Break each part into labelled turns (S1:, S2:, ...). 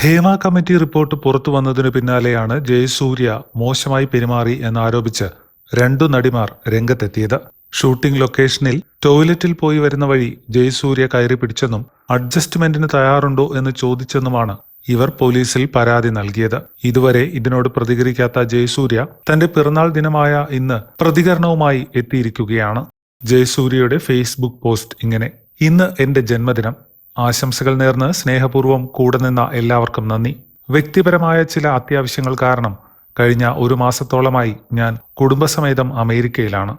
S1: Hema committee report പുറത്തു വന്നതിനു പിന്നാലെയാണ് ജയസൂര്യ മോശമായി പെരുമാറി എന്നാരോപിച്ച് രണ്ടു നടിമാർ രംഗത്തെത്തിയത്. ഷൂട്ടിംഗ് ലൊക്കേഷനിൽ ടോയ്ലറ്റിൽ പോയി വരുന്ന വഴി ജയസൂര്യ കയറി പിടിച്ചെന്നും അഡ്ജസ്റ്റ്മെന്റിന് തയ്യാറുണ്ടോ എന്ന് ചോദിച്ചെന്നുമാണ് ഇവർ പോലീസിൽ പരാതി നൽകിയത്. ഇതുവരെ ഇതിനോട് പ്രതികരിക്കാത്ത ജയസൂര്യ തന്റെ പിറന്നാൾ ദിനമായ ഇന്ന് പ്രതികരണവുമായി എത്തിയിരിക്കുകയാണ്. ജയസൂര്യയുടെ ഫേസ്ബുക്ക് പോസ്റ്റ് ഇങ്ങനെ ഇന്ന് എന്റെ ജന്മദിനം. ആശംസകൾ നേർന്ന് സ്നേഹപൂർവം കൂടെ നിന്ന എല്ലാവർക്കും നന്ദി. വ്യക്തിപരമായ ചില അത്യാവശ്യങ്ങൾ കാരണം കഴിഞ്ഞ ഒരു മാസത്തോളമായി ഞാൻ കുടുംബസമേതം അമേരിക്കയിലാണ്.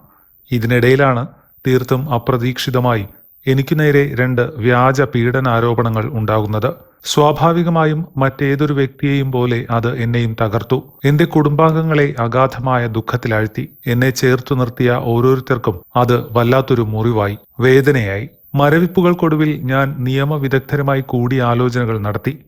S1: ഇതിനിടയിലാണ് തീർത്തും അപ്രതീക്ഷിതമായി എനിക്കു നേരെ രണ്ട് വ്യാജ പീഡനാരോപണങ്ങൾ ഉണ്ടാകുന്നത്. സ്വാഭാവികമായും മറ്റേതൊരു വ്യക്തിയെയും പോലെ അത് എന്നെയും തകർത്തു. എന്റെ കുടുംബാംഗങ്ങളെ അഗാധമായ ദുഃഖത്തിലാഴ്ത്തി. എന്നെ ചേർത്തു നിർത്തിയ ഓരോരുത്തർക്കും അത് വല്ലാത്തൊരു മുറിവായി വേദനയായി. മരവിപ്പുകൾക്കൊടുവിൽ ഞാൻ നിയമവിദഗ്ധരുമായി കൂടിയാലോചനകൾ നടത്തി.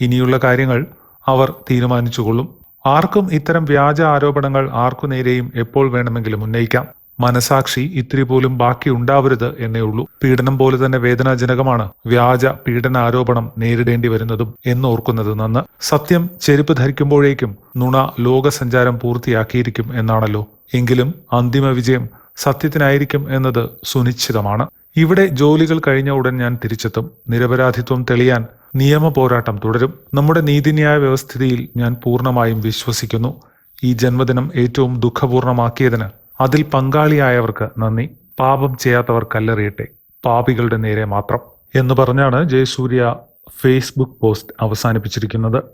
S1: ഇനിയുള്ള കാര്യങ്ങൾ അവർ തീരുമാനിച്ചുകൊള്ളും. ആർക്കും ഇത്തരം വ്യാജ ആരോപണങ്ങൾ ആർക്കു നേരെയും എപ്പോൾ വേണമെങ്കിലും ഉന്നയിക്കാം. മനസാക്ഷി ഇത്തിരി പോലും ബാക്കി ഉണ്ടാവരുത് എന്നേ ഉള്ളൂ. പീഡനം പോലെ തന്നെ വേദനാജനകമാണ് വ്യാജ പീഡന ആരോപണം നേരിടേണ്ടി വരുന്നതും എന്നോർക്കുന്നത് നന്ന്. സത്യം ചെരുപ്പ് ധരിക്കുമ്പോഴേക്കും നുണ ലോകസഞ്ചാരം പൂർത്തിയാക്കിയിരിക്കും എന്നാണല്ലോ. എങ്കിലും അന്തിമ വിജയം സത്യത്തിനായിരിക്കും എന്നത് സുനിശ്ചിതമാണ്. ഇവിടെ ജോലികൾ കഴിഞ്ഞ ഉടൻ ഞാൻ തിരിച്ചെത്തും. നിരപരാധിത്വം തെളിയാൻ നിയമ പോരാട്ടം തുടരും. നമ്മുടെ നീതിന്യായ വ്യവസ്ഥിതിയിൽ ഞാൻ പൂർണമായും വിശ്വസിക്കുന്നു. ഈ ജന്മദിനം ഏറ്റവും ദുഃഖപൂർണമാക്കിയതിന് അതിൽ പങ്കാളിയായവർക്ക് നന്ദി. പാപം ചെയ്യാത്തവർ കല്ലെറിയട്ടെ. പാപികളുടെ നേരെ മാത്രം എന്ന് പറഞ്ഞാണ് ജയസൂര്യ ഫേസ്ബുക്ക് പോസ്റ്റ് അവസാനിപ്പിച്ചിരിക്കുന്നത്.